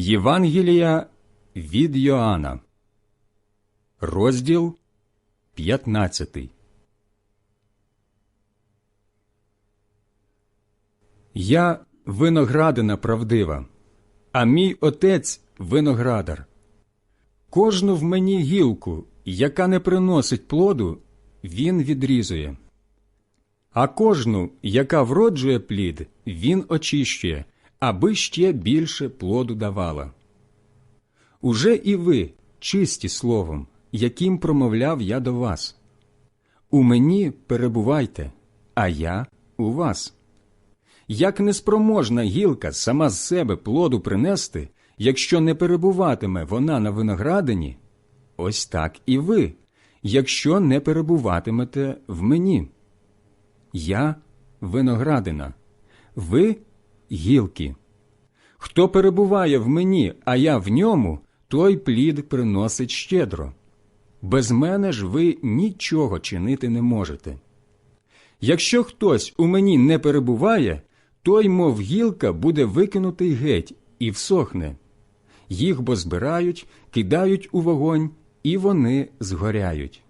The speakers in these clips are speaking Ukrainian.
Євангелія від Йоанна, розділ 15. Я виноградина правдива, а мій отець виноградар. Кожну в мені гілку, яка не приносить плоду, він відрізує. А кожну, яка вроджує плід, він очищує, аби ще більше плоду давала. Уже і ви чисті словом, яким промовляв я до вас. У мені перебувайте, а я у вас. Як неспроможна гілка сама з себе плоду принести, якщо не перебуватиме вона на виноградині, ось так і ви, якщо не перебуватимете в мені. Я виноградина, ви гілки. Хто перебуває в мені, а я в ньому, той плід приносить щедро. Без мене ж ви нічого чинити не можете. Якщо хтось у мені не перебуває, той, мов гілка, буде викинутий геть і всохне. Їх бо збирають, кидають у вогонь, і вони згоряють.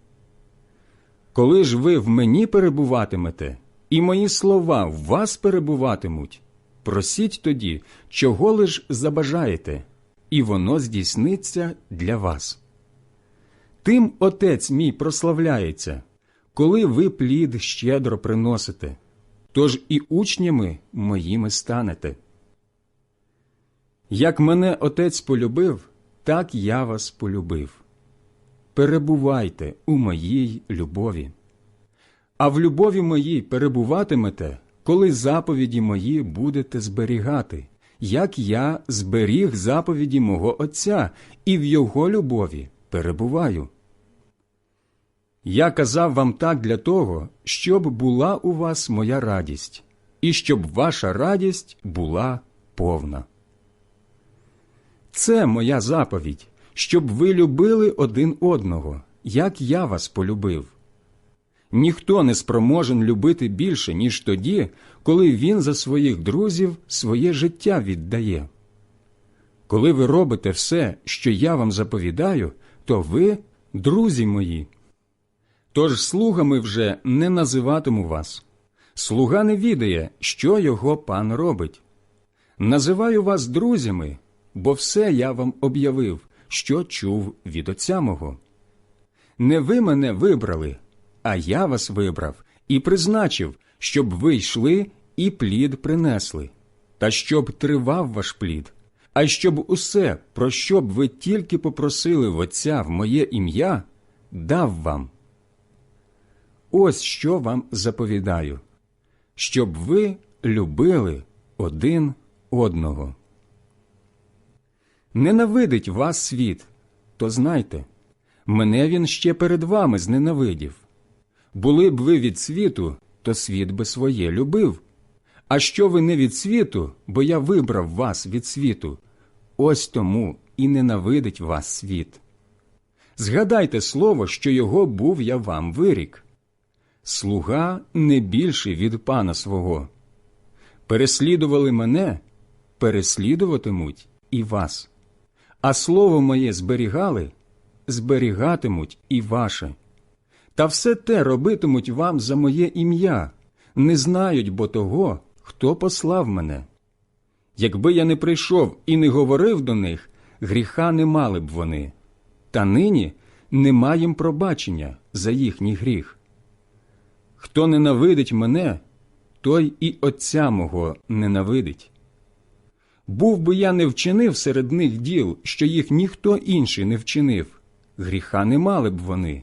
Коли ж ви в мені перебуватимете, і мої слова в вас перебуватимуть, просіть тоді, чого лиш забажаєте, і воно здійсниться для вас. Тим отець мій прославляється, коли ви плід щедро приносите, тож і учнями моїми станете. Як мене отець полюбив, так я вас полюбив. Перебувайте у моїй любові. А в любові моїй перебуватимете, коли заповіді мої будете зберігати, як я зберіг заповіді мого Отця і в його любові перебуваю. Я казав вам так для того, щоб була у вас моя радість, і щоб ваша радість була повна. Це моя заповідь, щоб ви любили один одного, як я вас полюбив. Ніхто не спроможен любити більше, ніж тоді, коли він за своїх друзів своє життя віддає. Коли ви робите все, що я вам заповідаю, то ви друзі мої. Тож слугами вже не називатиму вас. Слуга не відає, що його пан робить. Називаю вас друзями, бо все я вам об'явив, що чув від отця мого. Не ви мене вибрали, а я вас вибрав і призначив, щоб ви йшли і плід принесли, та щоб тривав ваш плід, а щоб усе, про що б ви тільки попросили в Отця в моє ім'я, дав вам. Ось що вам заповідаю, щоб ви любили один одного. Ненавидить вас світ, то знайте, мене він ще перед вами зненавидів. Були б ви від світу, то світ би своє любив. А що ви не від світу, бо я вибрав вас від світу, ось тому і ненавидить вас світ. Згадайте слово, що його був я вам вирік. Слуга не більший від пана свого. Переслідували мене, переслідуватимуть і вас. А слово моє зберігали, зберігатимуть і ваше. Та все те робитимуть вам за моє ім'я, не знають бо того, хто послав мене. Якби я не прийшов і не говорив до них, гріха не мали б вони, та нині нема їм пробачення за їхній гріх. Хто ненавидить мене, той і Отця мого ненавидить. Був би я не вчинив серед них діл, що їх ніхто інший не вчинив, гріха не мали б вони.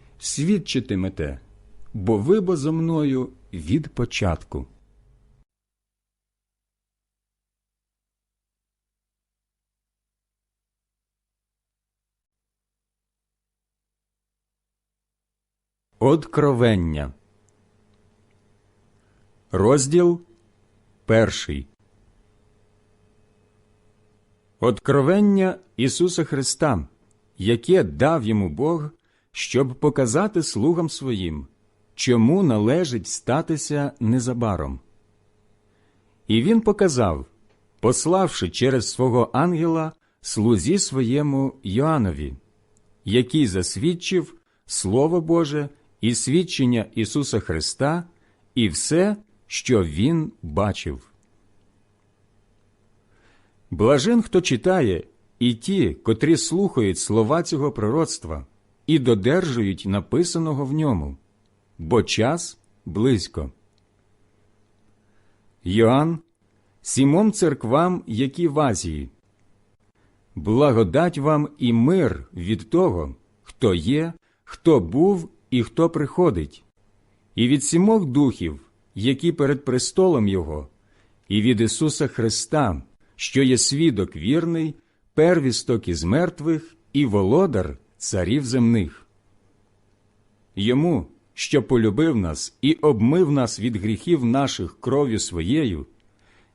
свідчитимете, бо ви бо зо мною від початку. Откровення. Розділ перший. Откровення Ісуса Христа, яке дав йому Бог щоб показати слугам своїм, чому належить статися незабаром. І він показав, пославши через свого ангела слузі своєму Йоаннові, який засвідчив Слово Боже і свідчення Ісуса Христа і все, що Він бачив. Блажен, хто читає, і ті, котрі слухають слова цього пророцтва і додержують написаного в ньому, бо час близько. Йоанн, сімом церквам, які в Азії. Благодать вам і мир від того, хто є, хто був і хто приходить, і від сімох духів, які перед престолом Його, і від Ісуса Христа, що є свідок вірний, первісток із мертвих і володар царів земних. Йому, що полюбив нас і обмив нас від гріхів наших кров'ю своєю,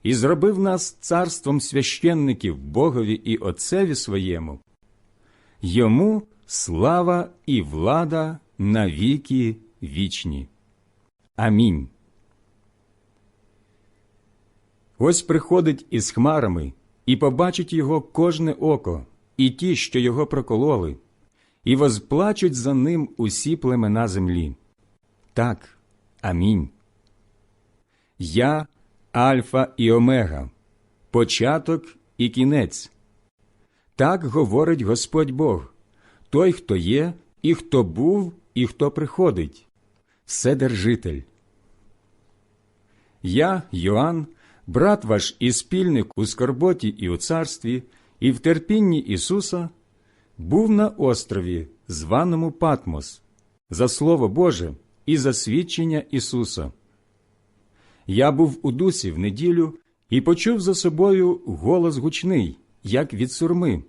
і зробив нас царством священників Богові і Отцеві своєму, йому слава і влада на віки вічні. Амінь. Ось приходить із хмарами, і побачить його кожне око, і ті, що його прокололи, і возплачуть за ним усі племена землі. Так, амінь. Я Альфа і Омега, початок і кінець. Так говорить Господь Бог, той, хто є, і хто був, і хто приходить, Вседержитель. Я, Йоанн, брат ваш і спільник у скорботі і у царстві, і в терпінні Ісуса, був на острові, званому Патмос, за Слово Боже і за свідчення Ісуса. Я був у дусі в неділю і почув за собою голос гучний, як від сурми,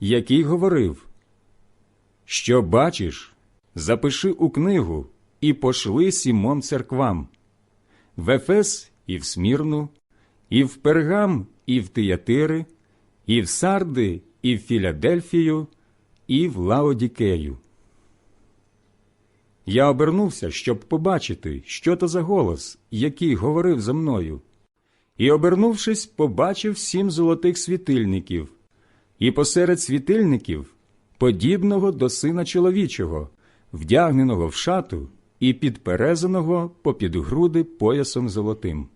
який говорив Що бачиш, запиши у книгу і пошли сімом церквам в Ефес і в Смірну, і в Пергам, і в Тиятири, і в Сарди, і в Філадельфію, і в Лаодікею. Я обернувся, щоб побачити, що то за голос, який говорив за мною, і, обернувшись, побачив сім золотих світильників, і посеред світильників, подібного до сина чоловічого, вдягненого в шату і підперезаного попід груди поясом золотим.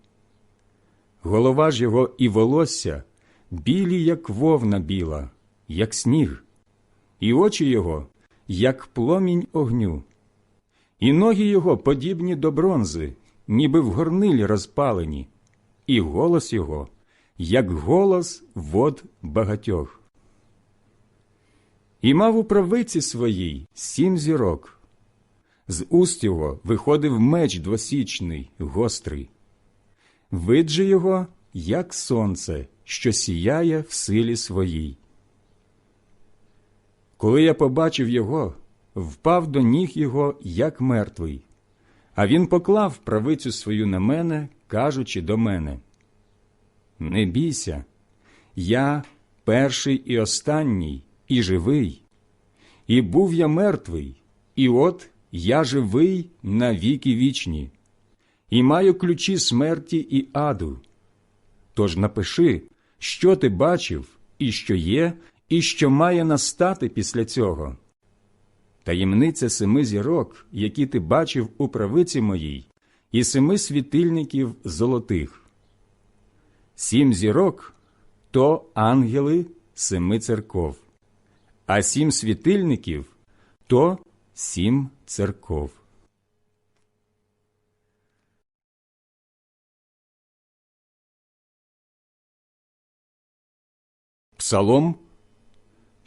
Голова ж його і волосся білі, як вовна біла, як сніг, і очі його, як пломінь огню і ноги його подібні до бронзи, ніби в горнилі розпалені, і голос його, як голос вод багатьох. І мав у правиці своїй сім зірок. З уст його виходив меч двосічний, гострий. Вид же його, як сонце, що сіяє в силі своїй. Коли я побачив його, впав до ніг його, як мертвий, а він поклав правицю свою на мене, кажучи до мене: Не бійся, я перший і останній, і живий, і був я мертвий, і от я живий на віки вічні, і маю ключі смерті і аду. Тож напиши, що ти бачив, і що є, і що має настати після цього таємниця семи зірок, які ти бачив у правиці моїй, і семи світильників золотих. Сім зірок то ангели семи церков, а сім світильників то сім церков. Псалом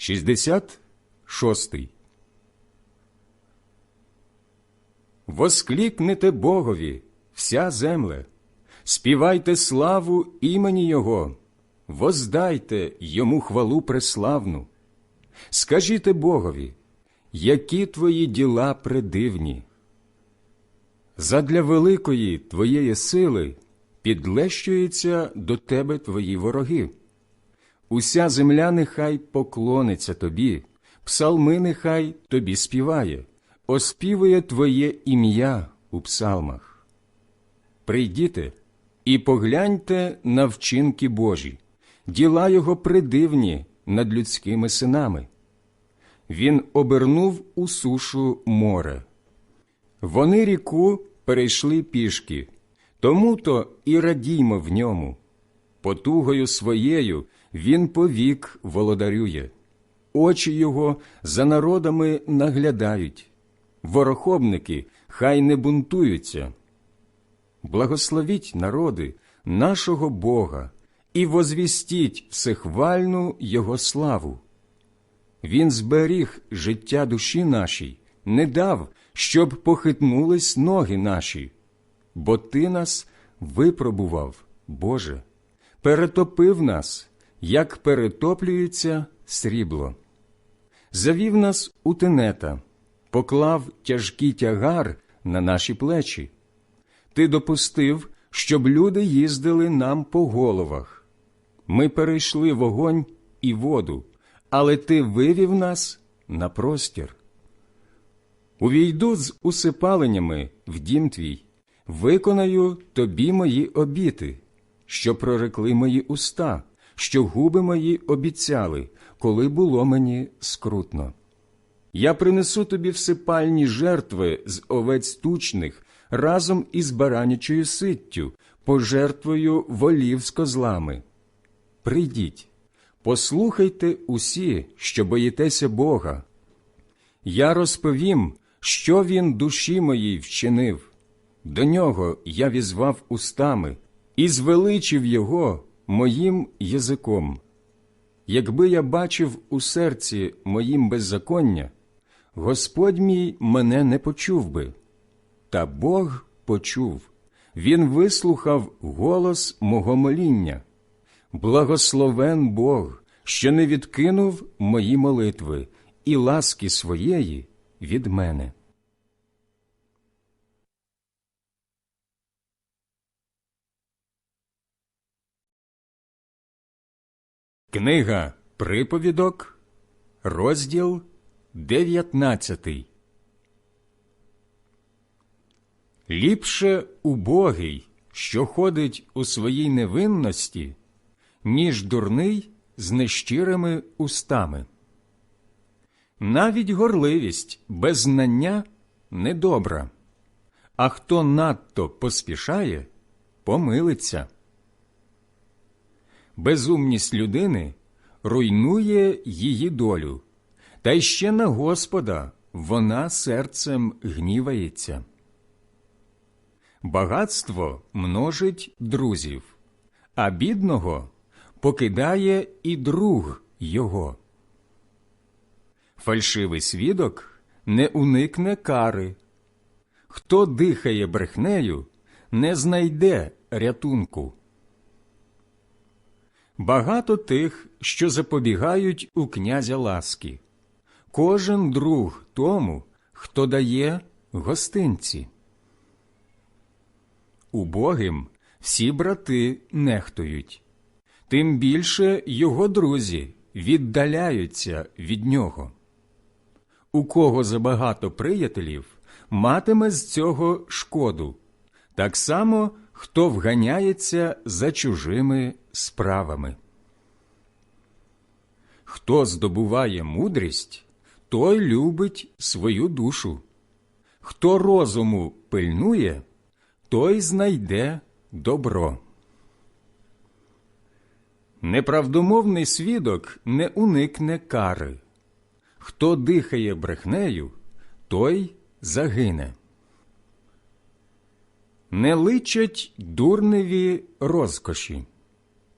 66 Восклікнете Богові, вся земле, співайте славу імені Його, воздайте йому хвалу преславну. Скажіте Богові, які твої діла предивні, Задля великої твоєї сили підлещуються до тебе твої вороги. Уся земля нехай поклониться тобі, псалми нехай тобі співає, оспівує твоє ім'я у псалмах. Прийдіте і погляньте на вчинки Божі, діла його придивні над людськими синами. Він обернув у сушу море. Вони ріку перейшли пішки, тому то і радіймо в ньому. Потугою своєю він повік володарює, очі його за народами наглядають, ворохобники хай не бунтуються. Благословіть народи нашого Бога і возвістіть всехвальну Його славу. Він зберіг життя душі нашій, не дав, щоб похитнулись ноги наші, бо Ти нас випробував, Боже, перетопив нас, як перетоплюється срібло. Завів нас у тенета, поклав тяжкий тягар на наші плечі. Ти допустив, щоб люди їздили нам по головах. Ми перейшли вогонь і воду, але ти вивів нас на простір. Увійду з усипаленнями в дім твій, виконаю тобі мої обіти, що прорекли мої уста, що губи мої обіцяли, коли було мені скрутно. Я принесу тобі всипальні жертви з овець тучних разом із баранячою ситтю, пожертвою волів з козлами. Прийдіть, послухайте усі, що боїтеся Бога. Я розповім, що він душі моїй вчинив. До нього я візвав устами і звеличив його моїм язиком. Якби я бачив у серці моїм беззаконня, Господь мій мене не почув би. Та Бог почув, Він вислухав голос мого моління. Благословен Бог, що не відкинув мої молитви і ласки своєї від мене. Книга Приповідок, розділ 19 Ліпше убогий, що ходить у своїй невинності, ніж дурний з нещирими устами. Навіть горливість без знання недобра, а хто надто поспішає, помилиться. Безумність людини руйнує її долю, та ще на Господа вона серцем гнівається. Багатство множить друзів, а бідного покидає і друг його. Фальшивий свідок не уникне кари. Хто дихає брехнею, не знайде рятунку. Багато тих, що запобігають у князя ласки, кожен друг тому, хто дає гостинці. Убогим всі брати нехтують, тим більше його друзі віддаляються від нього. У кого забагато приятелів, матиме з цього шкоду, так само хто вганяється за чужими справами. Хто здобуває мудрість, той любить свою душу. Хто розуму пильнує, той знайде добро. Неправдомовний свідок не уникне кари. Хто дихає брехнею, той загине. Не личать дурневі розкоші,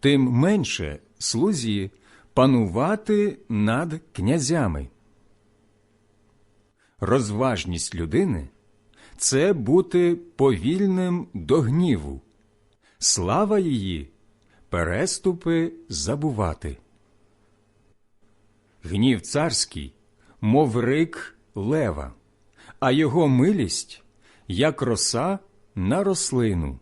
тим менше слузі панувати над князями. Розважність людини це бути повільним до гніву, слава її переступи забувати. Гнів царський, мов рик лева, а його милість, як роса на рослину.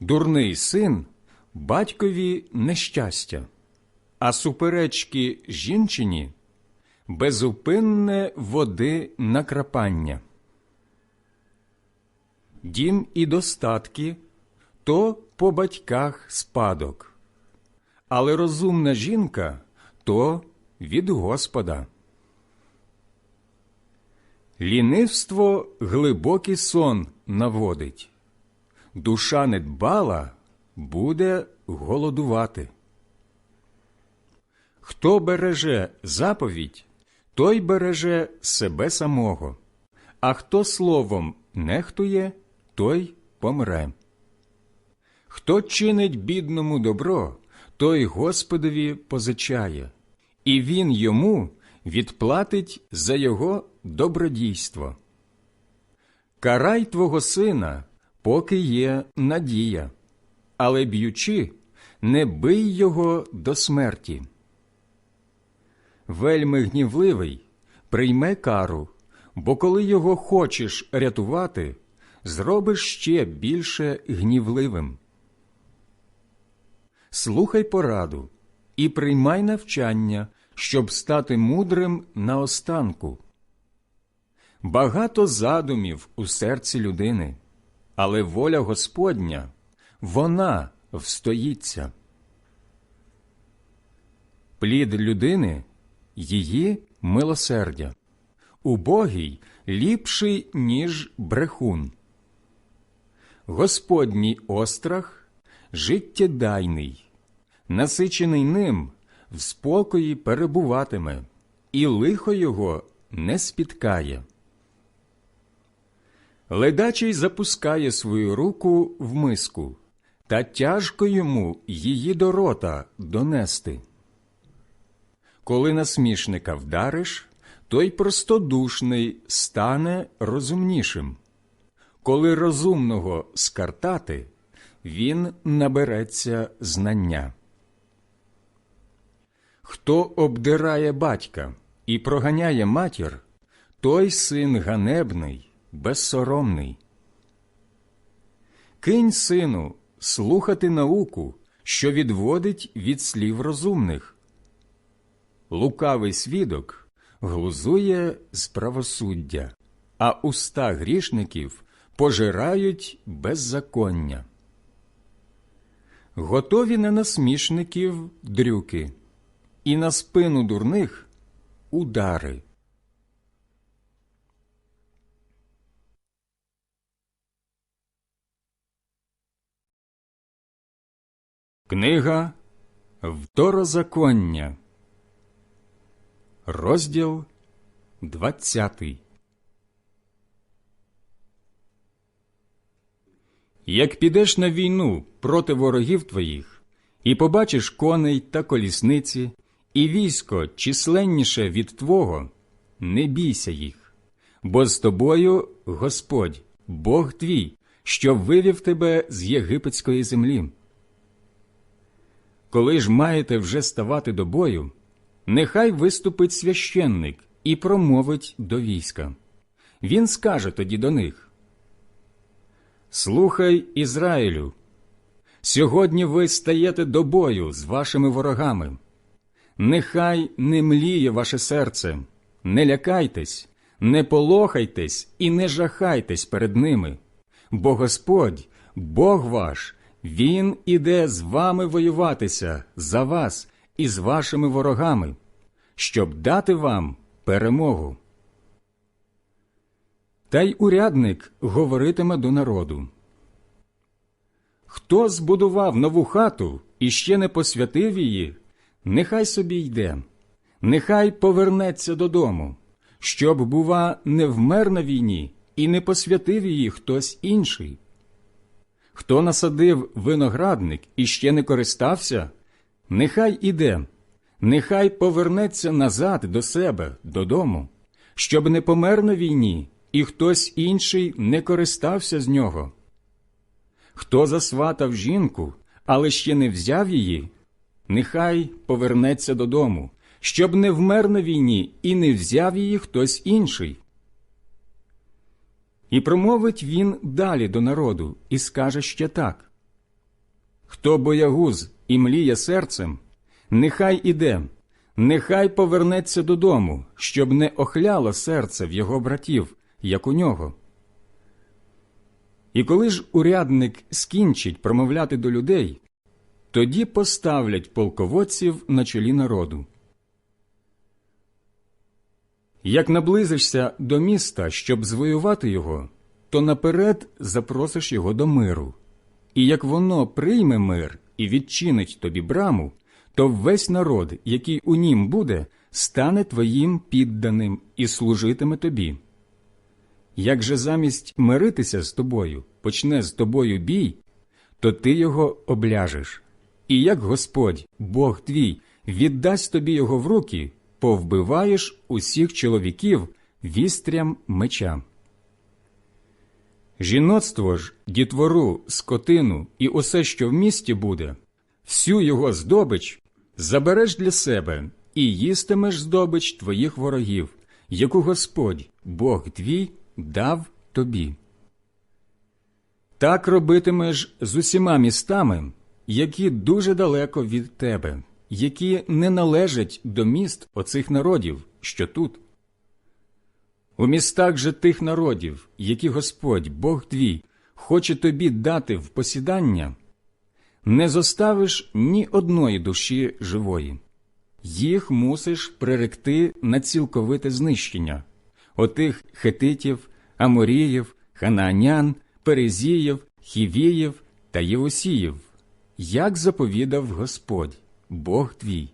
Дурний син батькові нещастя, а суперечки жінчині безупинне води накрапання. Дім і достатки то по батьках спадок, але розумна жінка то від Господа. Лінивство глибокий сон наводить, душа недбала буде голодувати. Хто береже заповідь, той береже себе самого, а хто словом нехтує, той помре. Хто чинить бідному добро, той Господові позичає, і він йому відплатить за його добродійство. Карай твого сина, поки є надія, але б'ючи, не бий його до смерті. Вельми гнівливий прийме кару, бо коли його хочеш рятувати, зробиш ще більше гнівливим. Слухай пораду і приймай навчання, щоб стати мудрим наостанку. Багато задумів у серці людини, але воля Господня вона встоїться. Плід людини її милосердя, убогий ліпший, ніж брехун. Господній острах життєдайний, насичений ним в спокої перебуватиме, і лихо його не спіткає. Ледачий запускає свою руку в миску, та тяжко йому її до рота донести. Коли насмішника вдариш, той простодушний стане розумнішим. Коли розумного скартати, він набереться знання. Хто обдирає батька і проганяє матір, той син ганебний, безсоромний. Кинь, сину, слухати науку, що відводить від слів розумних. Лукавий свідок глузує з правосуддя, а уста грішників пожирають беззаконня. Готові на насмішників дрюки, і на спину дурних удари. Книга Второзаконня, розділ двадцятий. Як підеш на війну проти ворогів твоїх, і побачиш коней та колісниці, і військо численніше від твого, не бійся їх, бо з тобою Господь, Бог твій, що вивів тебе з єгипетської землі. Коли ж маєте вже ставати до бою, нехай виступить священник і промовить до війська. Він скаже тоді до них Слухай, Ізраїлю, сьогодні ви стаєте до бою з вашими ворогами. Нехай не мліє ваше серце, не лякайтесь, не полохайтесь і не жахайтесь перед ними, бо Господь, Бог ваш, Він іде з вами воюватися за вас і з вашими ворогами, щоб дати вам перемогу. Та й урядник говоритиме до народу. Хто збудував нову хату і ще не посвятив її, нехай собі йде, нехай повернеться додому, щоб, бува, не вмер на війні і не посвятив її хтось інший. Хто насадив виноградник і ще не користався, нехай іде, нехай повернеться назад до себе, додому, щоб не помер на війні і хтось інший не користався з нього. Хто засватав жінку, але ще не взяв її, нехай повернеться додому, щоб не вмер на війні і не взяв її хтось інший. І промовить він далі до народу і скаже ще так Хто боягуз і мліє серцем, нехай іде, нехай повернеться додому, щоб не охляло серце в його братів, як у нього. І коли ж урядник скінчить промовляти до людей, тоді поставлять полководців на чолі народу. Як наблизишся до міста, щоб звоювати його, то наперед запросиш його до миру. І як воно прийме мир і відчинить тобі браму, то весь народ, який у нім буде, стане твоїм підданим і служитиме тобі. Як же замість миритися з тобою почне з тобою бій, то ти його обляжеш. І як Господь, Бог твій, віддасть тобі його в руки, повбиваєш усіх чоловіків вістрям меча. Жіноцтво ж, дітвору, скотину і усе, що в місті буде, всю його здобич забереш для себе і їстимеш здобич твоїх ворогів, яку Господь, Бог твій, дав тобі. Так робитимеш з усіма містами, які дуже далеко від тебе, які не належать до міст оцих народів, що тут. У містах же тих народів, які Господь, Бог твій, хоче тобі дати в посідання, не зоставиш ні одної душі живої. Їх мусиш приректи на цілковите знищення отих хетитів, аморіїв, ханаанян, перезіїв, хівіїв та євусіїв, як заповідав Господь, Бог твій,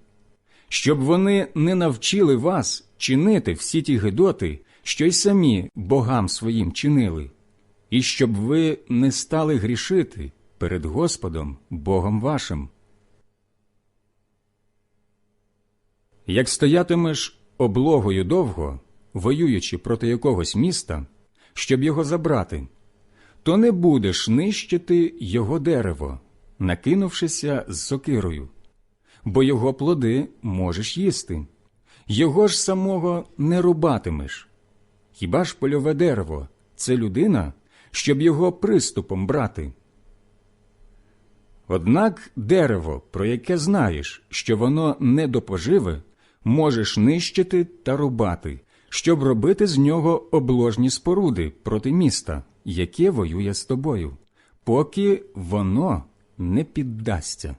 щоб вони не навчили вас чинити всі ті гидоти, що й самі богам своїм чинили, і щоб ви не стали грішити перед Господом, Богом вашим. Як стоятимеш облогою довго, воюючи проти якогось міста, щоб його забрати, то не будеш нищити його дерево, накинувшися з сокирою, бо його плоди можеш їсти, його ж самого не рубатимеш. Хіба ж польове дерево це людина, щоб його приступом брати? Однак дерево, про яке знаєш, що воно не до поживи, можеш нищити та рубати, щоб робити з нього обложні споруди проти міста, яке воює з тобою, поки воно не піддасться.